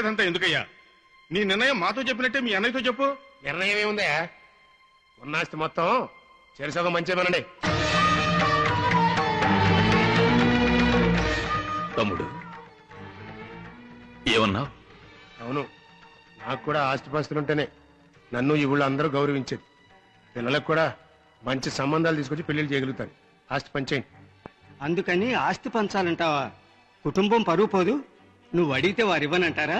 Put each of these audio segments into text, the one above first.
కథంతా ఎందుకయ్యా? నీ నిర్ణయం మాతో చెప్పినట్టే మీ అన్నయ్యతో చెప్పు. నిర్ణయం ఏముందా ఉన్నాస్తి మొత్తం చెరుసగం మంచిమనండి తమ్ముడు ఏమన్నావు? అవును నాకు కూడా ఆస్తిపాస్తులుంటేనే నన్ను ఈ ఊళ్ళో అందరూ గౌరవించేది. పిల్లలకు కూడా మంచి సంబంధాలు తీసుకొచ్చి పెళ్ళిళ్ళు చేయగలుగుతాను ఆస్తి పంచేయండి. అందుకని ఆస్తి పంచాలంటావా? కుటుంబం పరువు పోదు. నువ్వు అడిగితే వారు ఇవ్వనంటారా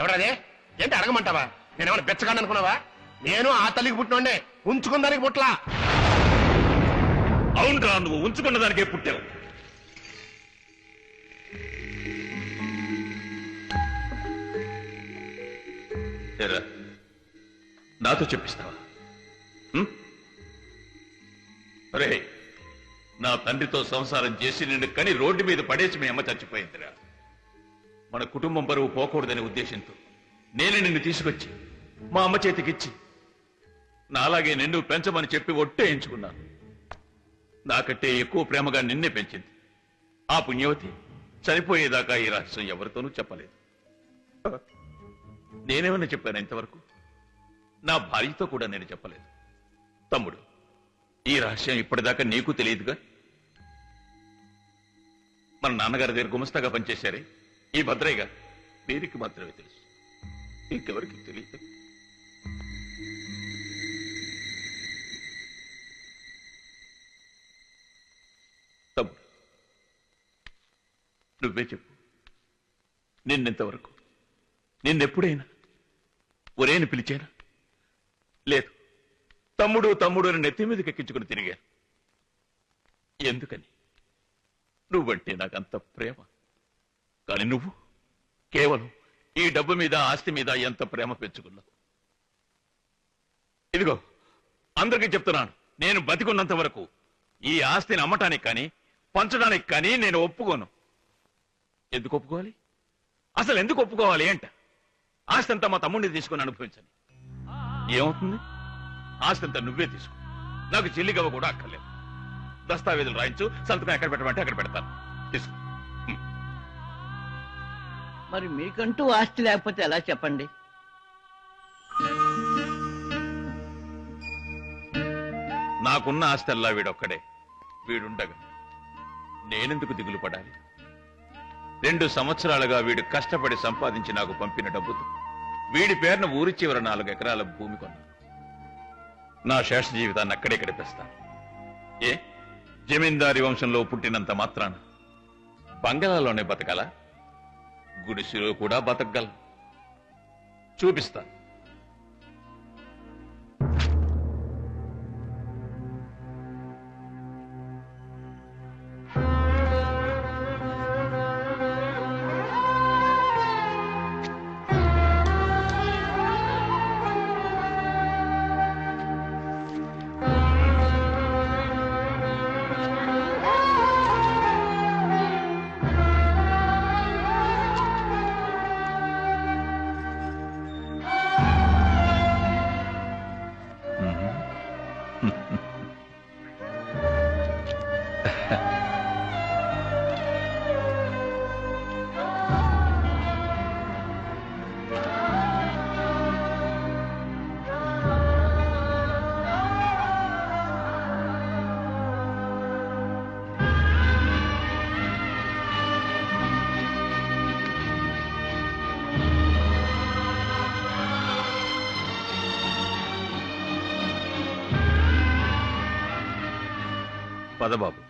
ఎవరదే? ఏంటి అడగమంటావా? నేనేమన్నా బెచ్చగాను అనుకున్నావా? నేను ఆ తల్లికి పుట్టినోడే ఉంచుకుందానికి పుట్లా అవునరా నువ్వు ఉంచుకున్న దానికే పుట్టావు. నాతో చెప్పిస్తావా? అరే నా తండ్రితో సంసారం చేసి నిన్ను కని రోడ్డు మీద పడేసి మీ అమ్మ చచ్చిపోయిందిరా. మన కుటుంబం బరువు పోకూడదనే ఉద్దేశంతో నేను నిన్ను తీసుకొచ్చి మా అమ్మ చేతికిచ్చి నాలాగే నిన్ను పెంచమని చెప్పి ఒట్టేయించుకున్నాను నాకంటే ఎక్కువ ప్రేమగా నిన్నే పెంచింది. ఆ పుణ్యవతి చనిపోయేదాకా ఈ రహస్యం ఎవరితోనూ చెప్పలేదు. నేనేమన్నా చెప్పాను ఇంతవరకు? నా భార్యతో కూడా నేను చెప్పలేదు. తమ్ముడు ఈ రహస్యం ఇప్పటిదాకా నీకు తెలియదుగా? మన నాన్నగారి దగ్గర గుమస్తాగా పనిచేశారే? ఈ భద్రయ్య గారు వీరికి మాత్రమే తెలుసు. ఇంకెవరికి తెలియదు? తమ్ముడు నువ్వే చెప్పు. నిన్నెంతవరకు? నిన్నెప్పుడైనా? ఒరేని పిలిచానా? లేదు. తమ్ముడు తమ్ముడు అని నెత్తి మీదకి ఎక్కించుకుని తిరిగాను ఎందుకని? నువ్వంటే నాకంత ప్రేమ. కానీ నువ్వు? కేవలం ఈ డబ్బు మీద ఆస్తి మీద ఎంత ప్రేమ పెంచుకున్నావు? ఇదిగో అందరికీ చెప్తున్నాను. నేను బతికున్నంత వరకు ఈ ఆస్తిని అమ్మటానికి కానీ పంచడానికి కానీ నేను ఒప్పుకోను. ఎందుకు ఒప్పుకోవాలి? అసలు ఎందుకు ఒప్పుకోవాలి ఏంట ఆస్తి అంతా మా తమ్ముడిని తీసుకుని అనుభవించని ఏమవుతుంది? ఆస్తి అంతా నువ్వే తీసుకో. నాకు చెల్లిగవ కూడా అక్కర్లేదు. దస్తావేజులు రాయించు సంతకం ఎక్కడ పెట్టమంటే అక్కడ పెడతాను. తీసుకో. మరి మీకంటూ ఆస్తి లేకపోతే ఎలా చెప్పండి? నాకున్న ఆస్తి అల్లా వీడొక్కడే. వీడుండగా నేనెందుకు దిగులు పడాలి? రెండు సంవత్సరాలుగా వీడు కష్టపడి సంపాదించి నాకు పంపిన డబ్బుతో వీడి పేరున ఊరి చివర నాలుగు ఎకరాల భూమి కొన్నా నా శేష జీవితాన్ని అక్కడే గడిపేస్తాను ఏ? జమీందారి వంశంలో పుట్టినంత మాత్రాన బంగాళాలోనే బతకాలా? గుడిసెలో కూడా బతకగల చూపిస్తాను పదబాబు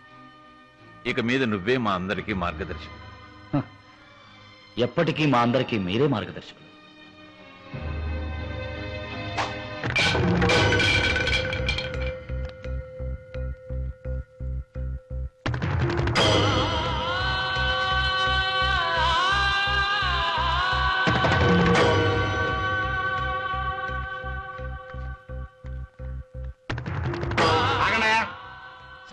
ఇక మీద నువ్వే మా అందరికీ మార్గదర్శి ఎప్పటికీ మా అందరికీ మీరే మార్గదర్శకులు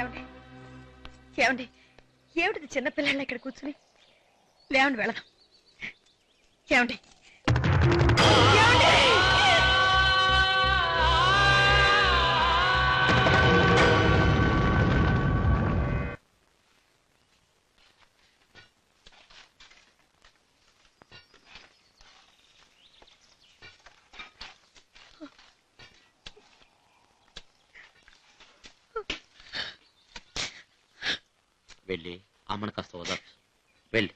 ఏమండి? ఏమండి? ఏమిటిది చిన్నపిల్లలు ఇక్కడ కూర్చుని? లేవండి వెళదాం. ఏమండి? వెళ్ళి అమ్మని కాస్త ఓదార్చు వెళ్ళి.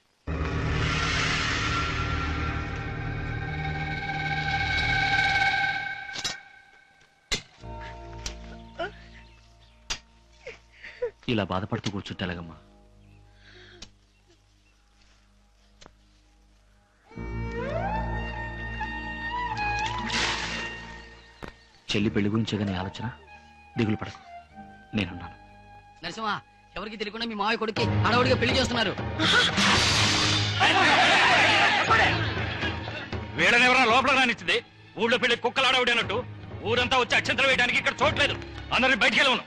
ఇలా బాధపడుతూ కూర్చుంటే ఎలాగమ్మా? చెల్లి పెళ్ళి గురించే కానీ ఆలోచన? దిగులు పడకు. నేనున్నాను. నరసింహ ఎవరికి తెలియకుండా మీ మావయ్య కొడుకు హడావుడిగా పెళ్ళి చేస్తున్నారు. వీళ్ళనెవరన్నా లోపల రానిచ్చింది? ఊళ్ళో పెళ్ళి కుక్కలు ఆడవిడనట్టు ఊరంతా వచ్చి అక్షంతలు వేయడానికి ఇక్కడ చోట్లేదు అందరిని బయటికి వెళ్ళవను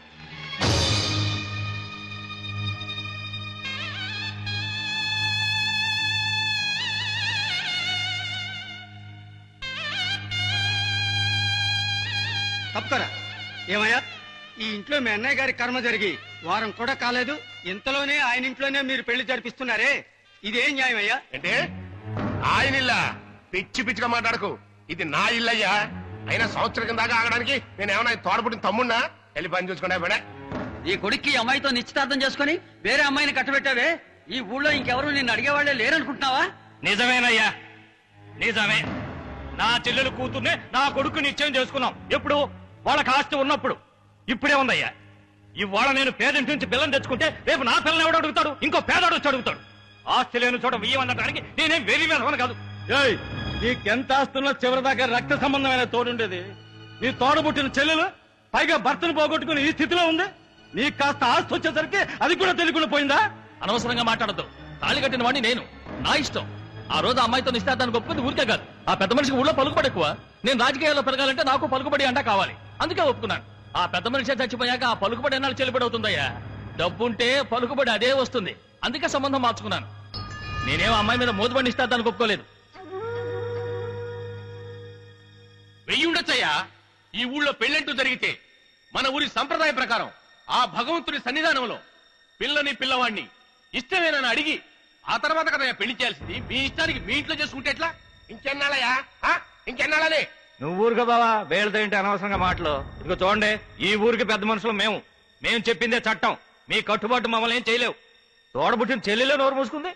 తప్పుకరా ఏమయ్యా? ఈ ఇంట్లో మీ అన్నయ్య గారి కర్మ జరిగి వారం కూడా కాలేదు. ఇంతలోనే ఆయన ఇంట్లోనే మీరు పెళ్ళి జరిపిస్తున్నారే. ఇదేం న్యాయం అయ్యా? అంటే ఆయన ఇల్లా? పిచ్చి పిచ్చిగా మాట్లాడకు. ఇది నా ఇల్లయ్యా. అయినా సంవత్సరం కింద దాకా ఆగడానికి నేను ఏమన్నా తోడపుట్టిన తమ్ముడినా వెళ్ళి పని చూసుకున్నా బడే ఈ కొడుక్కి ఈ అమ్మాయితో నిశ్చితార్థం చేసుకుని వేరే అమ్మాయిని కట్టబెట్టావే? ఈ ఊళ్ళో ఇంకెవరు నిన్ను అడిగేవాళ్ళే లేరనుకుంటున్నావా? నిజమేనయ్యా. నిజమే. నా చెల్లెలు కూతుర్నే నా కొడుకు నిశ్చయం చేసుకున్నాం. ఎప్పుడు? వాళ్ళకి ఆస్తి ఉన్నప్పుడు. ఇప్పుడే ఉందయ్యా. ఇవాళ నేను పేదింటి నుంచి పిల్లని తెచ్చుకుంటే రేపు నా పిల్లని ఎవడు అడుగుతాడు? ఇంకో పేదోడు వచ్చి అడుగుతాడు. ఆస్తి లేని చోట వియ్యమనడానికి నేనేం వెరీ వేసవని కాదు. ఏయ్ నీకెంత ఆస్తున్నా చివరి దాకా రక్త సంబంధమైన తోడుండేది. నీ తోడబుట్టిన చెల్లెలు పైగా భర్తను పోగొట్టుకుని ఈ స్థితిలో ఉంది. నీకు కాస్త ఆస్తి వచ్చేసరికి అది కూడా తెలియకుండా పోయిందా? అనవసరంగా మాట్లాడద్దు. తాళి కట్టిన వాడిని నేను. నా ఇష్టం. ఆ రోజు అమ్మాయితో నిశ్చితార్థానికి ఒప్పుకుంది ఊరికే కాదు. ఆ పెద్ద మనిషికి ఊళ్ళో పలుకుబడి ఎక్కువ. నేను రాజకీయాల్లో పెరగాలంటే నాకు పలుకుబడి అంటా కావాలి. అందుకే ఒప్పుకున్నాను. ఆ పెద్ద మనిషి చచ్చిపోయాక ఆ పలుకుబడి ఎన్నాళ్ళు చెల్లిబడి అవుతుందయ్యా? డబ్బుంటే పలుకుబడి అదే వస్తుంది. అందుకే సంబంధం మార్చుకున్నాను. నేనేం అమ్మాయి మీద మోదుబడి నిశ్చితార్థానికి ఒప్పుకోలేదు. వెయ్యి ఉండొచ్చయ్యా ఈ ఊళ్ళో పెళ్ళంటూ జరిగితే మన ఊరి సంప్రదాయ ప్రకారం ఆ భగవంతుడి సన్నిధానంలో పిల్లని పిల్లవాడిని ఇష్టమేనని అడిగి ఆ తర్వాత కదా పెళ్ళి చేయాల్సింది. మీ ఇష్టానికి మీ ఇంట్లో చేసుకుంటే ఎట్లా? ఇంకెన్నాళ్ళయా ఆ? నువ్వు ఊరుగా బావా వేళ్ళతో ఏంటి అనవసరంగా మాటలు. ఇదిగో చూడండి ఈ ఊరికి పెద్ద మనుషులు మేము. మేము చెప్పిందే చట్టం. మీ కట్టుబాటు మమ్మల్ని ఏం చేయలేవు. తోడబుట్టిన చెల్లెలే నోరు మూసుకుంది.